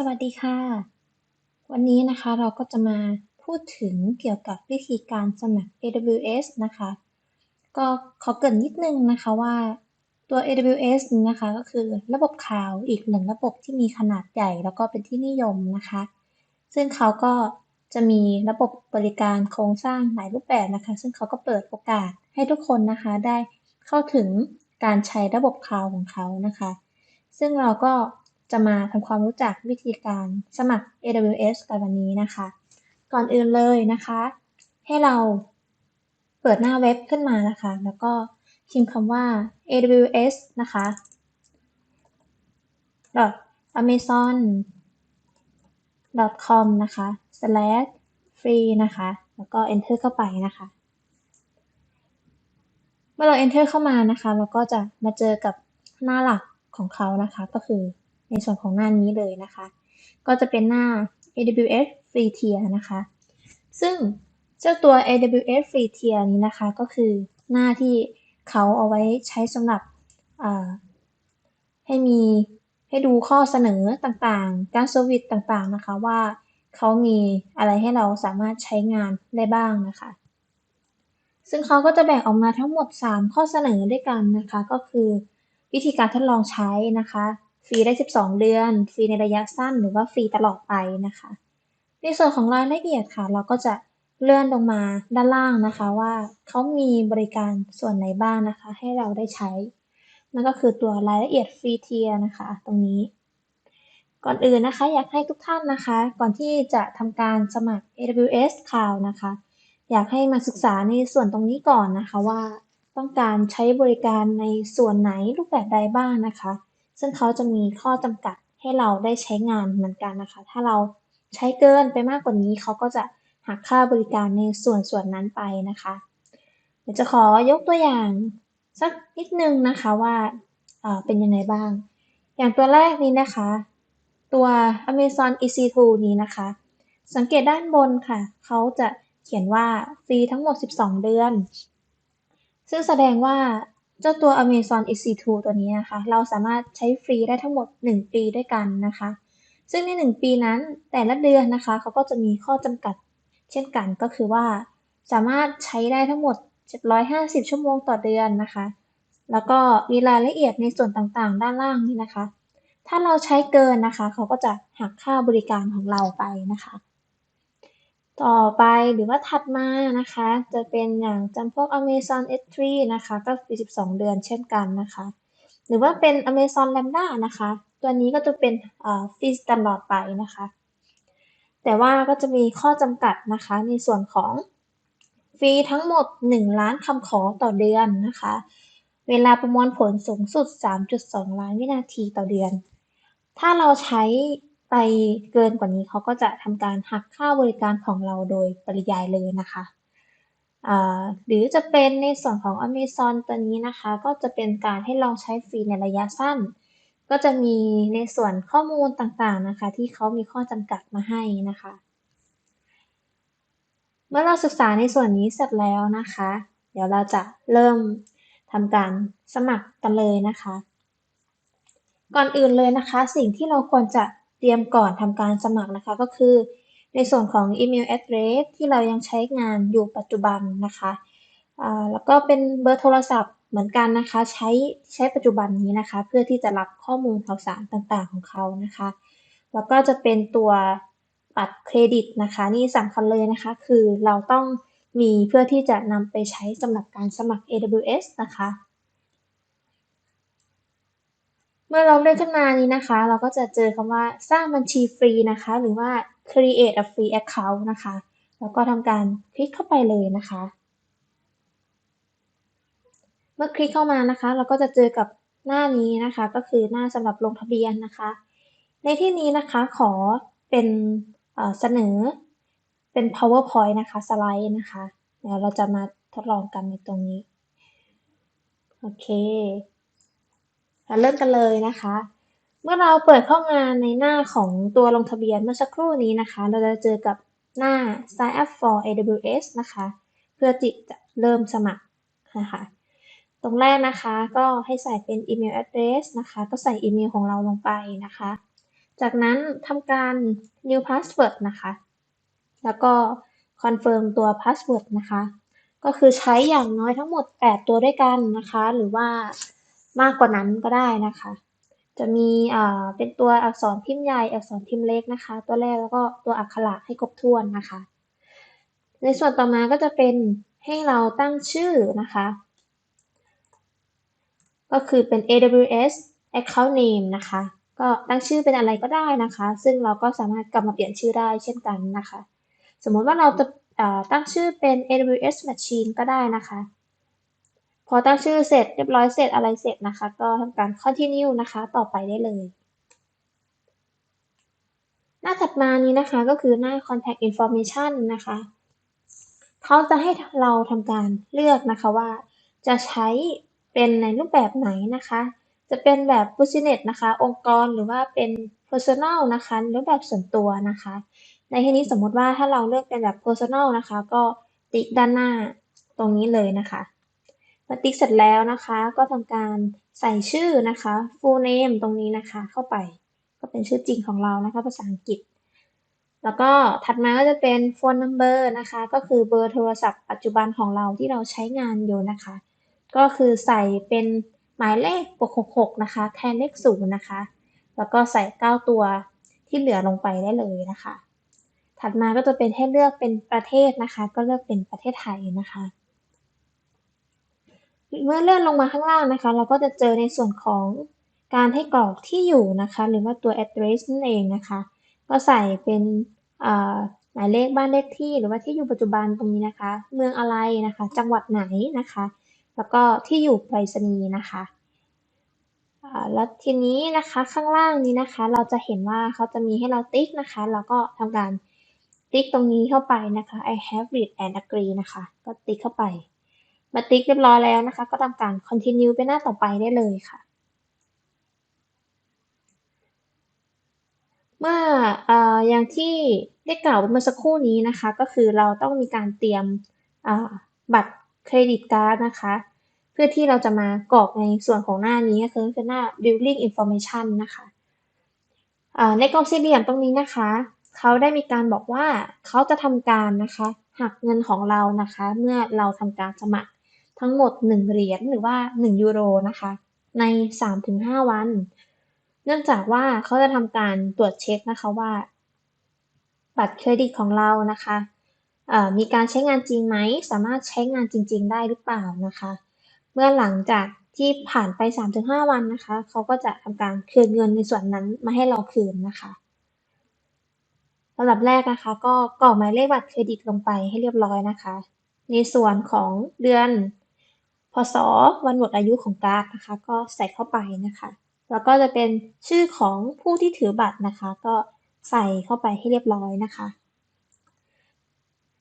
สวัสดีค่ะ วันนี้นะคะเราก็จะมาพูดถึงเกี่ยวกับวิธีการสมัคร AWS นะคะ ก็ขอเกริ่นนิดนึงนะคะว่าตัว AWS นะคะก็คือระบบข่าวอีกหนึ่งระบบที่มีขนาดใหญ่แล้วก็เป็นที่นิยมนะคะ ซึ่งเขาก็จะมีระบบบริการโครงสร้างหลายรูปแบบนะคะ ซึ่งเขาก็เปิดโอกาสให้ทุกคนนะคะได้เข้าถึงการใช้ระบบข่าวของเขานะคะ ซึ่งเราก็ จะมาทำความรู้จักวิธีการสมัคร AWS กันวันนี้นะคะ ก่อนอื่นเลยนะคะ ให้เราเปิดหน้าเว็บขึ้นมานะคะ แล้วก็พิมพ์คำว่า AWS นะคะ amazon com นะคะ slash free นะคะ แล้วก็ enter เข้าไปนะคะ เมื่อเรา enter เข้ามานะคะ เราก็จะมาเจอกับหน้าหลักของเขานะคะ ก็คือ ในส่วนของหน้านี้เลยนะคะ ก็จะเป็นหน้า AWS Free Tier นะคะ ซึ่งเจ้าตัว AWS Free Tier นี้นะคะก็คือหน้าที่เขาเอาไว้ใช้สำหรับให้มีให้ดูข้อเสนอต่างๆ การเซอร์วิสต่างๆนะคะว่าเขามีอะไรให้เราสามารถใช้งานได้บ้างนะคะ ซึ่งเขาก็จะแบ่งออกมาทั้งหมด 3 ข้อเสนอด้วยกันนะคะ ก็คือวิธีการทดลองใช้นะคะ ฟรีได้ 12 เดือน ฟรีในระยะสั้นหรือว่าฟรีตลอดไปนะคะ ในส่วนของรายละเอียดค่ะ เราก็จะเลื่อนลงมาด้านล่างนะคะว่าเขามีบริการส่วนไหนบ้างนะคะ ให้เราได้ใช้ นั่นก็คือตัวรายละเอียดฟรีเทียนะคะ ตรงนี้ ก่อนอื่นนะคะ อยากให้ทุกท่านนะคะ ก่อนที่จะทำการสมัคร AWS Cloud นะคะ อยากให้มาศึกษาในส่วนตรงนี้ก่อนนะคะว่า ต้องการใช้บริการในส่วนไหนรูปแบบใดบ้างนะคะ ซึ่งเขาจะมีข้อจำกัดให้เราได้ใช้งานเหมือนกันนะคะ ถ้าเราใช้เกินไปมากกว่านี้เขาก็จะหักค่าบริการในส่วนส่วนนั้นไปนะคะ เดี๋ยวจะขอยกตัวอย่างสักนิดนึงนะคะว่าเป็นยังไงบ้าง อย่างตัวแรกนี้นะคะ ตัว Amazon EC2 นี้นะคะ สังเกตด้านบนค่ะ เขาจะเขียนว่าฟรีทั้งหมด 12 เดือน ซึ่งแสดงว่า เจ้าตัว Amazon EC2 ตัวนี้นะคะ เราสามารถใช้ฟรีได้ทั้งหมด 1 ปีด้วยกันนะคะ ซึ่งใน 1 ปีนั้นแต่ละเดือนนะคะเขาก็จะมีข้อจำกัด เช่นกันก็คือว่า สามารถใช้ได้ทั้งหมด 750 ชั่วโมงต่อเดือนนะคะ แล้วก็มีรายละเอียดในส่วนต่างๆ ด้านล่างนี้นะคะ ถ้าเราใช้เกินนะคะ เขาก็จะหักค่าบริการของเราไปนะคะ ต่อไปหรือว่าถัดมานะคะ จะเป็นอย่างจำพวก Amazon S3 นะคะ ก็ปี12 เดือนเช่นกันนะคะ หรือว่าเป็น Amazon Lambda นะคะ ตัวนี้ก็จะเป็นฟรีตลอดไปนะคะ แต่ว่าก็จะมีข้อจำกัดนะคะ ในส่วนของฟรีทั้งหมด 1 ล้านคำขอต่อเดือนนะคะ เวลาประมวลผลสูงสุด 3.2 ล้านวินาทีต่อเดือน ถ้าเราใช้ ไปเกินกว่านี้เขาก็จะทำการหักค่าบริการของเราโดยปริยายเลยนะคะหรือจะเป็นในส่วนของ Amazon ตัวนี้นะคะ ก็จะเป็นการให้ลองใช้ฟรีในระยะสั้น ก็จะมีในส่วนข้อมูลต่างๆนะคะ ที่เขามีข้อจำกัดมาให้นะคะ เมื่อเราศึกษาในส่วนนี้เสร็จแล้วนะคะ เดี๋ยวเราจะเริ่มทำการสมัครกันเลยนะคะ ก่อนอื่นเลยนะคะ สิ่งที่เราควรจะ เตรียมก่อนทำการสมัครนะคะก็คือ ในส่วนของอีเมล address ที่เรายังใช้งานอยู่ปัจจุบันนะคะแล้วก็เป็นเบอร์โทรศัพท์เหมือนกันนะคะ ใช้ใช้ปัจจุบันนี้นะคะ เพื่อที่จะรับข้อมูลข่าวสารต่างๆของเขานะคะ แล้วก็จะเป็นตัวบัตรเครดิตนะคะ นี่สำคัญเลยนะคะ คือเราต้องมีเพื่อที่จะนำไปใช้สำหรับการสมัคร AWS นะคะ เมื่อเราเลื่อนขึ้นมานี้นะคะ เราก็จะเจอคำว่าสร้างบัญชีฟรีนะคะ หรือว่า create a free account นะคะ แล้วก็ทำการคลิกเข้าไปเลยนะคะ เมื่อคลิกเข้ามานะคะ เราก็จะเจอกับหน้านี้นะคะ ก็คือหน้าสำหรับลงทะเบียนนะคะ ในที่นี้นะคะขอเป็นเสนอเป็น powerpoint นะคะสไลด์นะคะเดี๋ยวเราจะมาทดลองกันในตรงนี้ โอเค เริ่มกันเลยนะคะ เมื่อเราเปิดเข้างานในหน้าของตัวลงทะเบียนเมื่อสักครู่นี้นะคะ เราจะเจอกับหน้า sign up for AWS นะคะ เพื่อจิจะเริ่มสมัครนะคะตรงแรกนะคะก็ให้ใส่เป็นอีเมล address นะคะ ก็ใส่อีเมลของเราลงไปนะคะ จากนั้นทำการ new password นะคะ แล้วก็ confirm ตัว password นะคะ ก็คือใช้อย่างน้อยทั้งหมด 8 ตัวด้วยกันนะคะ หรือว่า มากกว่านั้นก็ได้นะคะ จะมีเป็นตัวอักษรพิมพ์ใหญ่อักษรพิมพ์เล็กนะคะ ตัวแรกแล้วก็ตัวอักขระให้ครบถ้วนนะคะ ในส่วนต่อมาก็จะเป็นให้เราตั้งชื่อนะคะ ก็คือเป็น AWS account name นะคะ ก็ตั้งชื่อเป็นอะไรก็ได้นะคะ ซึ่งเราก็สามารถกลับมาเปลี่ยนชื่อได้เช่นกันนะคะ สมมติว่าเราจะตั้งชื่อเป็น AWS Machine ก็ได้นะคะ พอตั้งชื่อเสร็จเรียบร้อยเสร็จอะไรเสร็จนะคะ ก็ทำการ continue นะคะ ต่อไปได้เลย หน้าถัดมานี้นะคะก็คือหน้า contact information นะคะเขาจะให้เราทำการเลือกนะคะว่า จะใช้เป็นในรูปแบบไหนนะคะ จะเป็นแบบ business นะคะ องค์กรหรือว่าเป็น personal นะคะรูปแบบส่วนตัวนะคะ ในที่นี้สมมติว่าถ้าเราเลือกเป็นแบบ personal นะคะ ก็ติ๊กด้านหน้าตรงนี้เลยนะคะ พอติ๊กเสร็จแล้วนะคะ ก็ทำการใส่ชื่อนะคะ full name ตรงนี้นะคะ เข้าไปก็เป็นชื่อจริงของเรานะคะ ภาษาอังกฤษ แล้วก็ถัดมาก็จะเป็น phone number นะคะ ก็คือเบอร์โทรศัพท์ปัจจุบันของเราที่เราใช้งานอยู่นะคะ ก็คือใส่เป็นหมายเลขบวก66นะคะ แทนเลขศูนย์นะคะ แล้วก็ใส่ 9 ตัวที่เหลือลงไปได้เลยนะคะ ถัดมาก็จะเป็นให้เลือกเป็นประเทศนะคะ ก็เลือกเป็นประเทศไทยนะคะ เมื่อเลื่อนลงมาข้างล่างนะคะ เราก็จะเจอในส่วนของการให้กรอกที่อยู่นะคะ หรือว่าตัว address นั่นเองนะคะ ก็ใส่เป็นหมายเลขบ้านเลขที่ หรือว่าที่อยู่ปัจจุบันตรงนี้นะคะ เมืองอะไรนะคะ จังหวัดไหนนะคะ แล้วก็ที่อยู่ไปรษณีย์นะคะแล้วทีนี้นะคะข้างล่างนี้นะคะ เราจะเห็นว่าเขาจะมีให้เราติ๊กนะคะแล้วก็ทำการติ๊กตรงนี้เข้าไปนะคะ I have read and agree นะคะ ก็ติ๊กเข้าไป มาติ๊กเรียบร้อยแล้วนะคะ ก็ทำการ continue ไปหน้าต่อไปได้เลยค่ะ เมื่อออย่างที่ได้กล่าวเมื่อสักครู่นี้นะคะ ก็คือเราต้องมีการเตรียมบัตรเครดิตการ์ดนะคะ เพื่อที่เราจะมากรอกในส่วนของหน้านี้ก็คือเป็นหน้า billing information นะคะในกล่องสี่เหลี่ยมตรงนี้นะคะเขาได้มีการบอกว่าเขาจะทำการนะคะหักเงินของเรานะคะ เมื่อเราทำการสมัคร ทั้งหมด 1 เหรียญหรือว่า 1 ยูโรนะคะ ใน 3-5 วัน เนื่องจากว่าเขาจะทำการตรวจเช็คนะคะว่า บัตรเครดิตของเรานะคะมีการใช้งานจริงไหม สามารถใช้งานจริง ๆ ได้หรือเปล่านะคะ เมื่อหลังจากที่ผ่านไป 3-5 วันนะคะ เขาก็จะทำการคืนเงินในส่วนนั้นมาให้เราคืนนะคะลำดับแรกนะคะ ก็กรอกหมายเลขบัตรเครดิตลงไปให้เรียบร้อยนะคะ ในส่วนของเดือน ศวันหมดอายุของการ์ดนะคะ ก็ใส่เข้าไปนะคะ แล้วก็จะเป็นชื่อของผู้ที่ถือบัตรนะคะ ก็ใส่เข้าไปให้เรียบร้อยนะคะ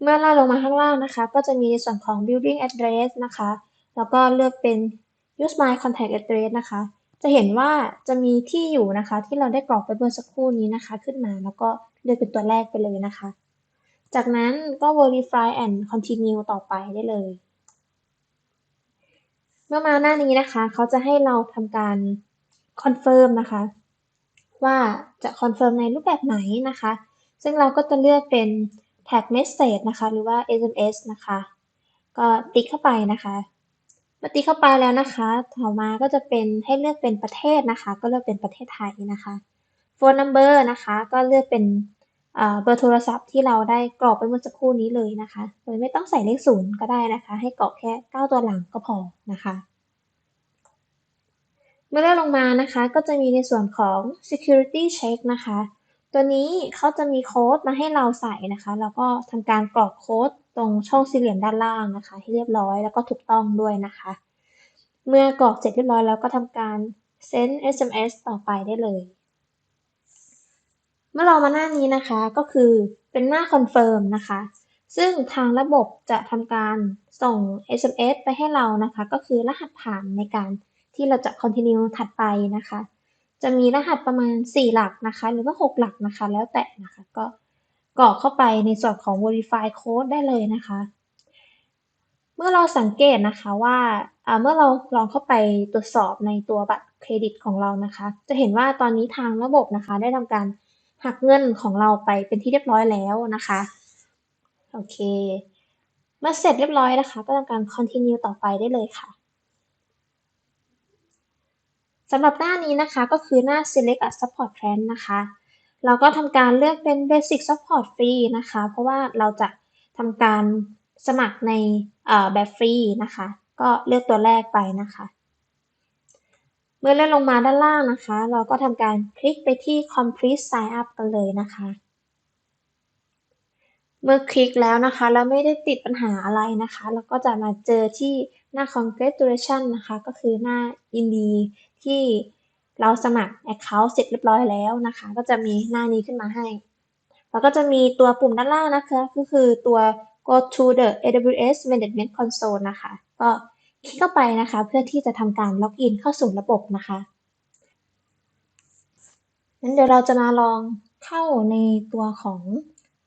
เมื่อเราลงมาข้างล่างนะคะ ก็จะมีในส่วนของ building address นะคะ แล้วก็เลือกเป็น use my contact address นะคะ จะเห็นว่าจะมีที่อยู่นะคะ ที่เราได้กรอกไปเมื่อสักครู่นี้นะคะ ขึ้นมาแล้วก็เลือกเป็นตัวแรกไปเลยนะคะ จากนั้นก็ verify and continue ต่อไปได้เลย เมื่อมาหน้านี้นะคะ เขาจะให้เราทำการ confirm นะคะ ว่าจะ confirm ในรูปแบบไหนนะคะ ซึ่งเราก็จะเลือกเป็น tag message นะคะ หรือว่า SMS นะคะ ก็ติ๊กเข้าไปนะคะมาติ๊กเข้าไปแล้วนะคะ ต่อมาก็จะเป็นให้เลือกเป็นประเทศนะคะ ก็เลือกเป็นประเทศไทยนะคะโฟนนัมเบอร์นะคะ ก็เลือกเป็น เบอร์โทรศัพท์ที่เราได้กรอกไปเมื่อสักครู่นี้เลยนะคะโดยไม่ต้องใส่เลขศูนย์ก็ได้นะคะ ให้กรอกแค่ 9 ตัวหลังก็พอนะคะ เมื่อเลื่อนลงมานะคะก็จะมีในส่วนของ security check นะคะ ตัวนี้เขาจะมีโค้ดมาให้เราใส่นะคะ แล้วก็ทำการกรอกโค้ดตรงช่องสี่เหลี่ยมด้านล่างนะคะ ให้เรียบร้อยแล้วก็ถูกต้องด้วยนะคะ เมื่อกรอกเสร็จเรียบร้อยแล้วก็ทำการ send SMS ต่อไปได้เลย เมื่อเรามาหน้านี้นะคะก็คือเป็นหน้าคอนเฟิร์มนะคะ ซึ่งทางระบบจะทำการส่ง SMS ไปให้เรานะคะ ก็คือรหัสผ่านในการที่เราจะ continue ถัดไปนะคะ จะมีรหัสประมาณ 4 หลักนะคะ หรือว่า 6 หลักนะคะ แล้วแต่นะคะ ก็กรอกเข้าไปในส่วนของ verify code ได้เลยนะคะ เมื่อเราสังเกตนะคะว่าอ่าเมื่อเราลองเข้าไปตรวจสอบในตัวบัตรเครดิตของเรานะคะ จะเห็นว่าตอนนี้ทางระบบนะคะ ได้ทำการ หักเงินของเราไปเป็นที่เรียบร้อยแล้วนะคะโอเคเมื่อเสร็จเรียบร้อยนะคะ ก็ทำการ continue ต่อไปได้เลยค่ะสำหรับหน้านี้นะคะก็คือหน้า select a support plan นะคะ เราก็ทำการเลือกเป็น basic support ฟรีนะคะ เพราะว่าเราจะทำการสมัครในแบบฟรีนะคะ ก็เลือกตัวแรกไปนะคะ เมื่อเลื่อนลงมาด้านล่างนะคะ เราก็ทำการคลิกไปที่ complete sign up กันเลยนะคะ เมื่อคลิกแล้วนะคะ แล้วไม่ได้ติดปัญหาอะไรนะคะ เราก็จะมาเจอที่หน้า congratulation นะคะ ก็คือหน้ายินดีที่เราสมัคร Account เสร็จเรียบร้อยแล้วนะคะ ก็จะมีหน้านี้ขึ้นมาให้ แล้วก็จะมีตัวปุ่มด้านล่างนะคะ ก็คือตัว go to the AWS Management Console นะคะ ก็ คลิกเข้าไปนะคะ เพื่อที่จะทำการล็อกอินเข้าสู่ระบบนะคะงั้นเดี๋ยวเราจะมาลองเข้าในตัวของ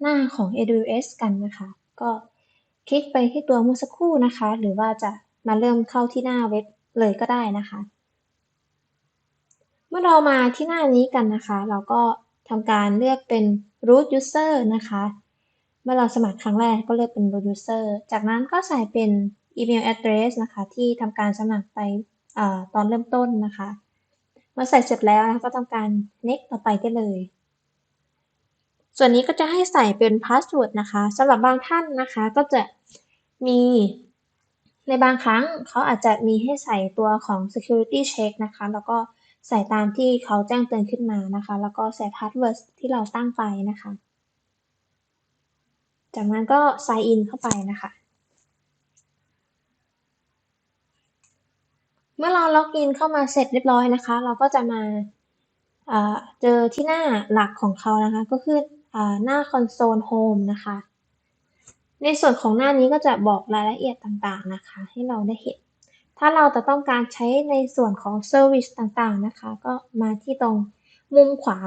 หน้าของ AWS กันนะคะ ก็คลิกไปที่ตัวเมื่อสักครู่นะคะ หรือว่าจะมาเริ่มเข้าที่หน้าเว็บเลยก็ได้นะคะ เมื่อเรามาที่หน้านี้กันนะคะ เราก็ทำการเลือกเป็น root user นะคะ เมื่อเราสมัครครั้งแรกก็เลือกเป็น root user จากนั้นก็ใส่เป็น email address นะคะที่ทำการสมัครไปอตอนเริ่มต้นนะคะเมื่อใส่เสร็จแล้วก็ทำการ next ต่อไปได้เลย ส่วนนี้ก็จะให้ใส่เป็น password นะคะสำหรับบางท่านนะคะก็จะมีในบางครั้งเขาอาจจะมีให้ใส่ตัวของ security check นะคะ แล้วก็ใส่ตามที่เขาแจ้งเตือนขึ้นมานะคะ แล้วก็ใส่พาสเวิร์ดที่เราตั้งไปนะคะ จากนั้นก็ sign in เข้าไปนะคะ เมื่อเราล็อกอินเข้ามาเสร็จเรียบร้อยนะคะ เราก็จะมาเจอที่หน้าหลักของเขานะคะ ก็คือหน้า console home นะคะ ในส่วนของหน้านี้ก็จะบอกรายละเอียดต่างๆนะคะ ให้เราได้เห็น ถ้าเราจะต้องการใช้ในส่วนของเซอร์วิสต่างๆนะคะ ก็มาที่ตรงมุมขวา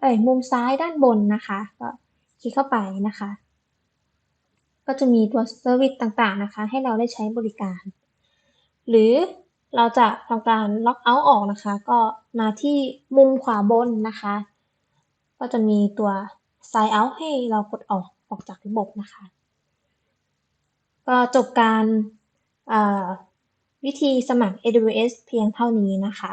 เอ้ยมุมซ้ายด้านบนนะคะ ก็คลิกเข้าไปนะคะ ก็จะมีตัวเซอร์วิสต่างๆนะคะ ให้เราได้ใช้บริการ หรือ เราจะทำการล็อกเอาท์ออกนะคะ ก็มาที่มุมขวาบนนะคะ ก็จะมีตัว sign out ให้เรากดออกออกจากระบบนะคะ ก็จบการวิธีสมัคร AWS เพียงเท่านี้นะคะ